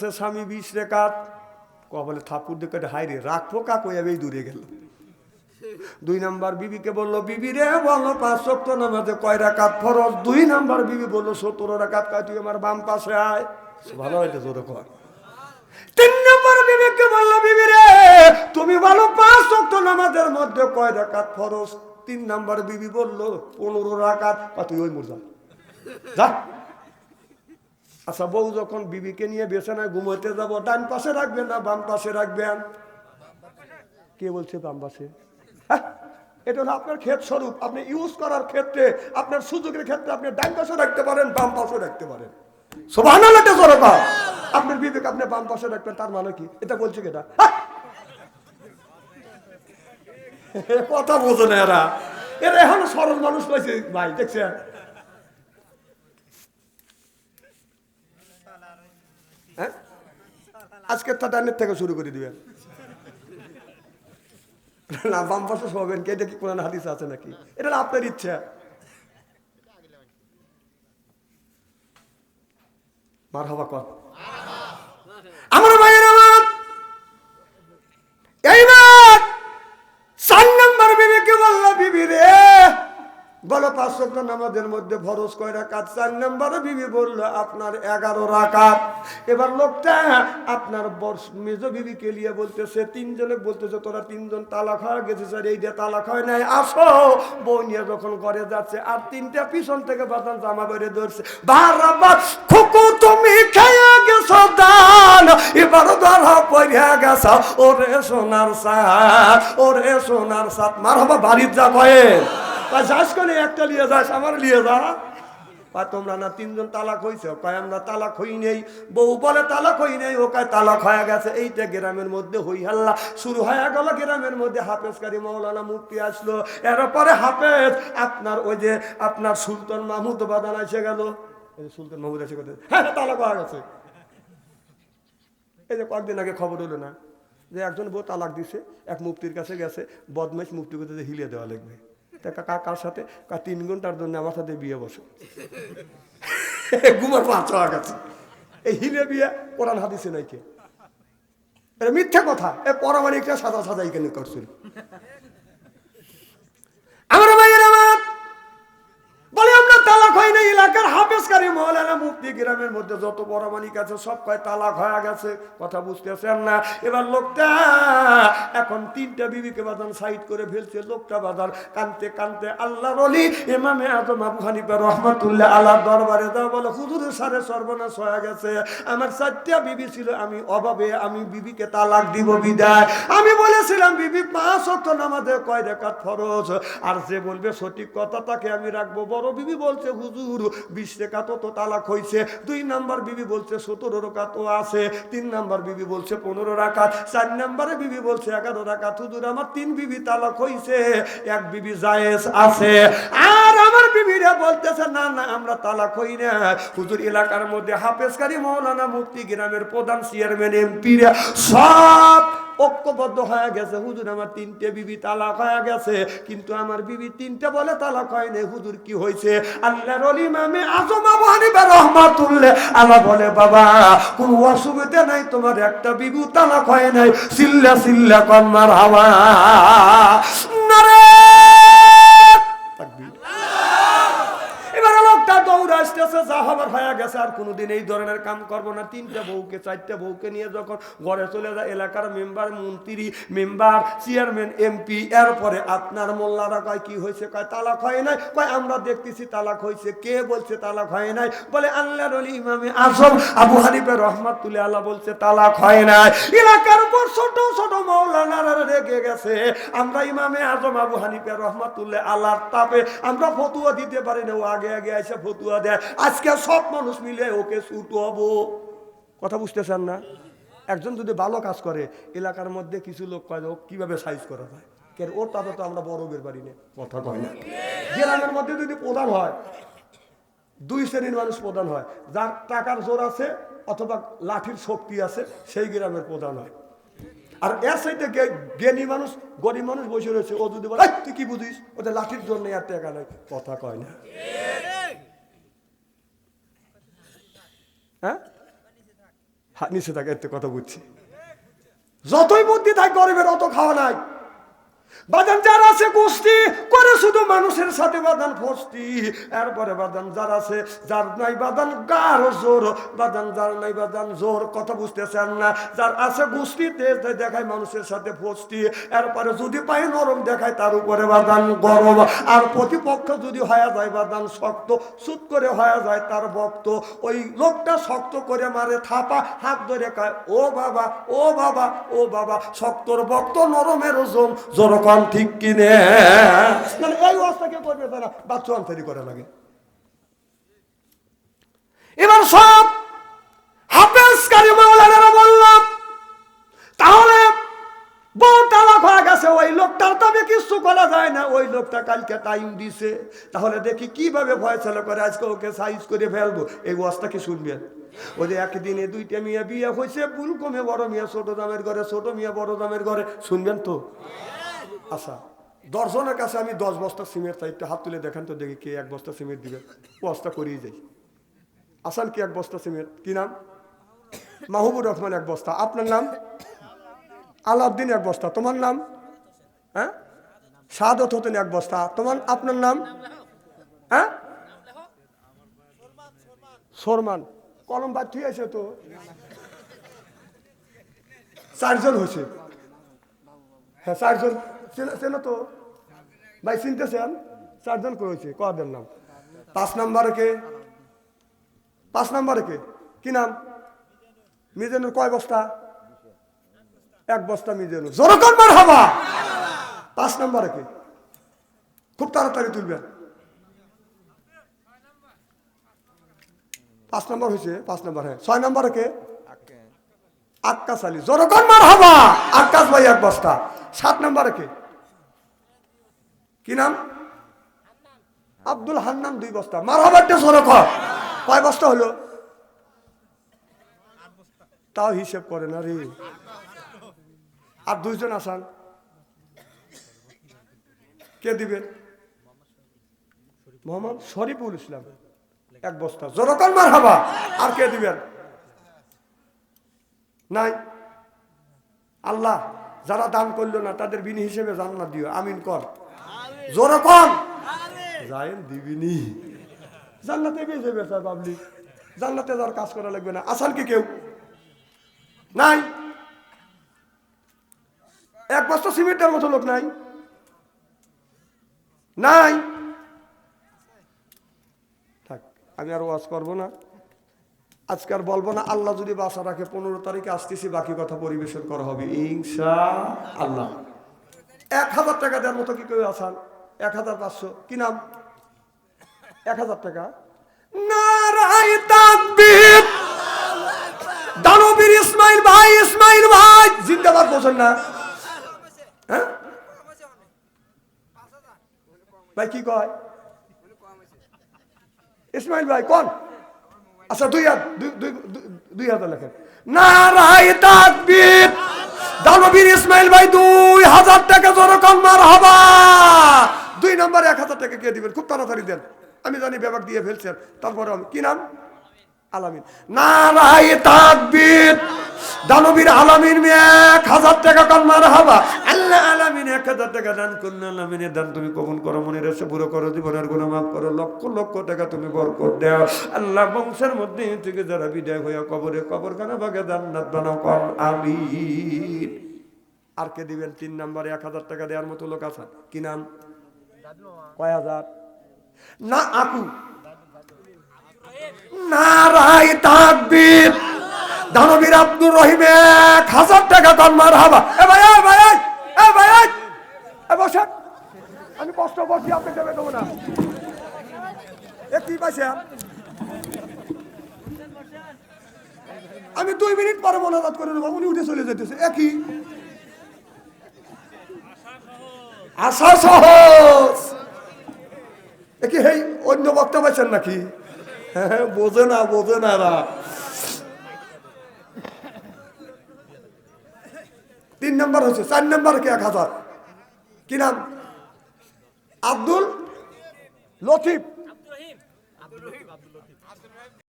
সে স্বামী বিশ রেখাত ক বলে থাপুর দিকে হাই রে রাখব কা কই এই দূরে গেল। দুই নাম্বার বিবিকে বলল, বিবি রে, বলো, পাঁচ সপ্তাহ নামাজে কয় রাকাত ফরজ? দুই নাম্বার বিবি বলল, সতেরো রাকাত কয়, তুই আমার বাম পাশে আয়। ভালো হইতে জোরে কর। তিন নম্বর বিবেককে বলল, বিবি রে, তুমি বলো, পাঁচ সপ্তাহ নামাজের মধ্যে কয় রাকাত ফরজ? তিন নাম্বার বিবি বলল, পনেরো কয়, তুই ওই মুরজা। যা। আচ্ছা বউ যখন বিবিকে নিয়ে বিছানায় ঘুমোতে যাব, ডান পাশে রাখবেন না, বাম পাশে রাখবেন? কে বলছে বাম পাশে? হ্যাঁ? এটা হলো আপনার ক্ষেত স্বরূপ। আপনি ইউজ করার ক্ষেত্রে, আপনার সুযোগের ক্ষেত্রে আপনি ডান পাশে রাখতে পারেন, বাম পাশে রাখতে পারেন। আপনার বিবেক আপনি বাম পাশে রাখবেন, তার মানে কি? এটা বলছে কেটা? হ্যাঁ? কথা বোঝে না এরা। এরা এখন সরল মানুষ পাইছে ভাই, দেখছেন? হ্যাঁ? আজকে তা ডানের থেকে শুরু করে দিবেন। না, বাম পাশে শোবেন কে দেখি কোরআন হাদিস আছে নাকি? এটা আপনার ইচ্ছা। মার হবা কর। আমার ভাইয়ের আমার এইবার বলো, পাঁচ সপ্তাহ নামাজের মধ্যে ভরস কয় রাকাত চার নম্বর বিবি বলল, আপনার এগারো রাকাত। এবার লোকটা আপনার বর্ষ মেজ বিবিকে নিয়ে বলতেছে, তিনজনে বলতেছে, তোরা তিনজন তালাক হয়ে গেছে, স্যার, এই যে তালাক হয় নাই, আসো। বউ নিয়ে যখন ঘরে যাচ্ছে, আর তিনটা পিছন থেকে বাদান জামা বেড়ে ধরছে, বারবার খুকু, তুমি খেয়ে গেছো দান। এবার ধরা পড়িয়া গেছ। ওরে সোনার সাত ওরে সোনার সাত মার হবা বাড়ির যা তা যাস কোনে, একটা লিয়ে যাস, আমার লিয়ে যা। আর তোমরা না তিনজন তালাক হইছে? কয়, আমরা তালাক হই নেই। বউ বলে তালাক হই নেই, ও কয়, তালাক হয়ে গেছে। এইটা গ্রামের মধ্যে হই হাল্লা। শুরু হয়ে গেল গ্রামের মধ্যে হাফেজকারী মৌলানা মুক্তি আসলো। এরপরে হাফেজ, আপনার ওই যে আপনার সুলতান মাহমুদ বাদান এসে গেল। এই সুলতান মাহমুদ এসে গেছে হ্যাঁ তালাক হয়ে গেছে। এই যে কয়েকদিন আগে খবর হলো না যে একজন বউ তালাক দিছে, এক মুক্তির কাছে গেছে, বদমাইশ মুক্তি করতে হিলিয়ে দেওয়া লাগবে। তা কা- কার সাথে? কা তিন ঘণ্টার জন্য আমার সাথে বিয়ে বসে। গুমার পাঁচ গেছে এই হিলে বিয়ে কোরআন হাদিসে নাই কে? এটা মিথ্যা কথা। এ পরামানিকটা সাদা সাদা এখানে করছিল আমার ভাইয়ের আমার বলে আমরা তালাক হয় এলাকার হাফেজকারী মহলানা মুক্তি গ্রামের মধ্যে যত বড় মানিক আছে, সব কয় তালাক হয়ে গেছে। কথা বুঝতেছেন না? এবার লোকটা এখন তিনটা বিবিকে বাদান সাইড করে ফেলছে, লোকটা বাদান কানতে কানতে আল্লাহ রলি এমামে আবু হানিফা আল্লাহ দরবারে দাও বলে, হুজুরের সারে সর্বনাশ হয়ে গেছে। আমার চারটা বিবি ছিল, আমি অভাবে আমি বিবিকে তালাক দিব বিদায়। আমি বলেছিলাম, বিবি, পাঁচ অক্ট নামাজে কয় রেখাত ফরজ? আর যে বলবে সঠিক কথা, তাকে আমি রাখব। বড় বিবি বলছে, হুজুর বিশ রেখাত তো তালাক হয়েছে দুই নাম্বার বিবি বলছে সতেরো রাকাত ও আছে। তিন নাম্বার বিবি বলছে পনেরো রাকাত। চার নাম্বারে বিবি বলছে এগারো রাকাত। হুজুর, আমার তিন বিবি তালাক হয়েছে এক বিবি জায়েজ আছে। আর আমার বিবিরা বলতেছে, না না, আমরা তালাক হই না। হুজুর, এলাকার মধ্যে হাফেজকারী মৌলানা মুক্তি গ্রামের প্রধান চেয়ারম্যান এমপিরা সব ঐক্যবদ্ধ হয়ে গেছে। হুজুর, আমার তিনটে বিবি তালাক হয়ে গেছে। কিন্তু আমার বিবি তিনটে বলে তালাক হয় না হুজুর, কি হয়েছে? আল্লাহর অলিম আমি আজম আবু হানিফা রহমাতুল্লাহ আল্লাহ বলে, বাবা, কোনো অসুবিধা নাই, তোমার একটা বিবি তালাক হয় নাই। সিল্লা সিল্লা কন্যার হাওয়া নারে আসতেছে, যা হবার হয়ে গেছে, আর কোনোদিন এই ধরনের কাম করব না। তিনটা বউকে, চারটা বউকে নিয়ে যখন ঘরে চলে যায়, এলাকার মেম্বার, মন্ত্রী, মেম্বার, চেয়ারম্যান, এমপি, এরপরে আপনার মোল্লারা কয়, কি হয়েছে? কয়, তালাক হয় নাই? কয়, আমরা দেখতেছি তালাক হয়েছে। কে বলছে তালাক হয় নাই? বলে, আল্লাহর অলি ইমামে আজম আবু হানিফে রহমাতুল্লাহ আল্লাহ বলছে, তালাক হয় নাই। এলাকার উপর ছোট ছোট মৌলানারা রেগে গেছে। আমরা ইমামে আজম আবু হানিফে রহমাতুল্লাহ আল্লাহর তাপে আমরা ফতুয়া দিতে পারি না। ও আগে আগে এসে ফতুয়া দেয় আজকে সব মানুষ মিলে ওকে ছুট হব। কথা বুঝতেছেন না? একজন যদি ভালো কাজ করে, এলাকার মধ্যে কিছু লোক কয়, ও কীভাবে সাইজ করা যায়? কেন? ওর তাতে তো আমরা বড় বের পারি না কথা কয় না। গ্রামের মধ্যে যদি প্রধান হয়, দুই শ্রেণির মানুষ প্রধান হয়, যার টাকার জোর আছে অথবা লাঠির শক্তি আছে, সেই গ্রামের প্রধান হয়। আর এর সাইডে জ্ঞানী মানুষ, গরিব মানুষ বসে রয়েছে, ও যদি বলে তুই কি বুঝিস? ওদের লাঠির জন্য আর টাকা নাই। কথা কয় না। হ্যাঁ? নিচে থাকে এতে কথা বুঝছি। যতই বুদ্ধি থাক গরিবের অত খাওয়া নাই। বাদান যার আছে গোষ্ঠী করে শুধু মানুষের সাথে বাদান ফস্তি। এরপরে বাদান যার আছে, যার নাই বাদান গার জোর। বাদান যার নাই বাদান জোর, কথা বুঝতেছেন না? যার আছে গোষ্ঠী তেজ দেখায় মানুষের সাথে ফস্তি। এরপরে যদি পায় নরম দেখায়, তার উপরে বাদান গরম। আর প্রতিপক্ষ যদি হয়ে যায় বাদান শক্ত, সুত করে হয়ে যায় তার বক্ত। ওই লোকটা শক্ত করে মারে, থাপা, হাত ধরে খায় ও বাবা ও বাবা ও বাবা, শক্তর বক্ত, নরমের ওজন জোরকম ঠিক কিনে। এই অবস্থা কে করবে তারা বাচ্চা আন্তরি করে লাগে। এবার সব হাফেজকারী মাওলানারা বললাম তাহলে বউ তালাক হয়ে গেছে ওই লোকটার তবে কিছু করা যায় না। ওই লোকটা কালকে টাইম দিছে। তাহলে দেখি কীভাবে ফয়সলা করে আজকে ওকে সাইজ করে ফেলব। এই অবস্থা কি শুনবেন? ওই যে একদিনে দুইটা মেয়ে বিয়ে হয়েছে ভুল কমে বড় মেয়ে ছোট দামের ঘরে ছোট মেয়ে বড় দামের ঘরে। শুনবেন তো? আচ্ছা দশজনের কাছে আমি দশ বস্তা সিমেন্ট চাই একটু হাত তুলে দেখেন তো দেখি কে এক বস্তা সিমেন্ট দিবে। বস্তা করিয়ে যাই আসান কি এক বস্তা সিমেন্ট কি নাম? মাহবুবুর রহমান এক বস্তা। আপনার নাম? আলাউদ্দিন এক বস্তা। তোমার নাম? হ্যাঁ? সাদত হতেন এক বস্তা। তোমার, আপনার নাম? হ্যাঁ? সরমান কলম বাদ ঠিক আছে তো। চারজন হয়েছে। হ্যাঁ চারজন। চেন তো ভাই চিনতেছেন চারজন করেছে কদের নাম? পাঁচ নাম্বারে কে? পাঁচ নাম্বারে কে? কি নাম? মিজানুর কয় বস্তা? এক বস্তা মিজানুর। জোরকন মার হবা পাঁচ নাম্বারে কে? খুব তাড়াতাড়ি তুলবেন। পাঁচ নম্বর হয়েছে? পাঁচ নম্বর হ্যাঁ। ছয় নম্বরে কে? আক্কাস আলী। জোরকন মার হবা আক্কাস ভাই এক বস্তা। সাত নম্বরে কে? কি নাম? আব্দুল হান্নান দুই বস্তা। মার হবারটা জোরকন কয় বস্তা হলো? তাও হিসেব করে না রে। আর দুইজন আসান। কে দিবেন? মোহাম্মদ শরীফুল ইসলাম। এক বস্তা। জোরকন মার হবা আর কে দিবেন? নাই? আল্লাহ, যারা দান করল না, তাদের বিনি হিসেবে জান্নাত দিও। আমিন কর। জোরে কন। যায়েন দিবিনি। জান্নাতে বেঁচে বেচা বাবলি। জান্নাতে যার কাজ করা লাগবে না। আসাল কি কেউ? নাই। এক বস্তা সিমেন্টের মতো লোক নাই। নাই। থাক আমি আর ওয়াজ করব না। আজকে আর বলব না আল্লাহ যদি বাসা রাখে পনেরো তারিখে আসতেছি বাকি কথা পরিবেশন করা হবে। ইনশা আল্লাহ। এক হাজার টাকা দেওয়ার মতো কি কেউ আসান? এক হাজার পাঁচশো। কি নাম? এক হাজার টাকা। দানবীর ইসমাইল ভাই ইসমাইল ভাই। জিন্দাবাদ বলছেন না। হ্যাঁ? ভাই, কি কয়? ইসমাইল ভাই, কোন? আচ্ছা দুই দুই হাজার লেখেন। নারায় তাকবীর দানবীর ইসমাইল ভাই, দুই হাজার টাকা জনকন মার হবা দুই নম্বরে এক হাজার টাকা কে দিবেন, খুব তাড়াতাড়ি দেন। আমি জানি ব্যাপার দিয়ে ফেলছেন, তারপরে আমি কি নাম? আলামিন। নারায় তাকবীর। দানবীর আলামিন এক হাজার টাকা কন মার হবা আল্লাহ আলামিন এক হাজার টাকা দান করুন আলামিনের দান তুমি কবুল করো মনে রেসে পুরো করো, জীবনের গুণ মাফ করো, লক্ষ লক্ষ টাকা তুমি বরকত দাও। আল্লাহ বংশের মধ্যে থেকে যারা বিদায় হইয়া কবরে কবর খানা ভাগে জান্নাত বানাও কর আমিন। আর কে দিবেন? তিন নম্বরে এক হাজার টাকা দেওয়ার মতো লোক আছে কি নাম? কয় হাজার? না, আকু। নারায় তাকবীর। দানবীর আব্দুর রহিম এক হাজার টাকা কন মার হাবা এ ভাই এ ভাই এ ভাই। এ বসেন। আমি কষ্ট বসি আপনি দেবে দেবো না। এ কি পাইছেন আমি দুই মিনিট পরে মোনাজাত করে দেবো, উনি উঠে চলে যেতেছে একই আশা সহজ কি হেই অন্য বক্তা পাইছেন নাকি? হ্যাঁ বোঝে না বোঝে না এরা। তিন নম্বর হচ্ছে, চার নম্বর কি এক হাজার? কি নাম? আব্দুল লতিফ।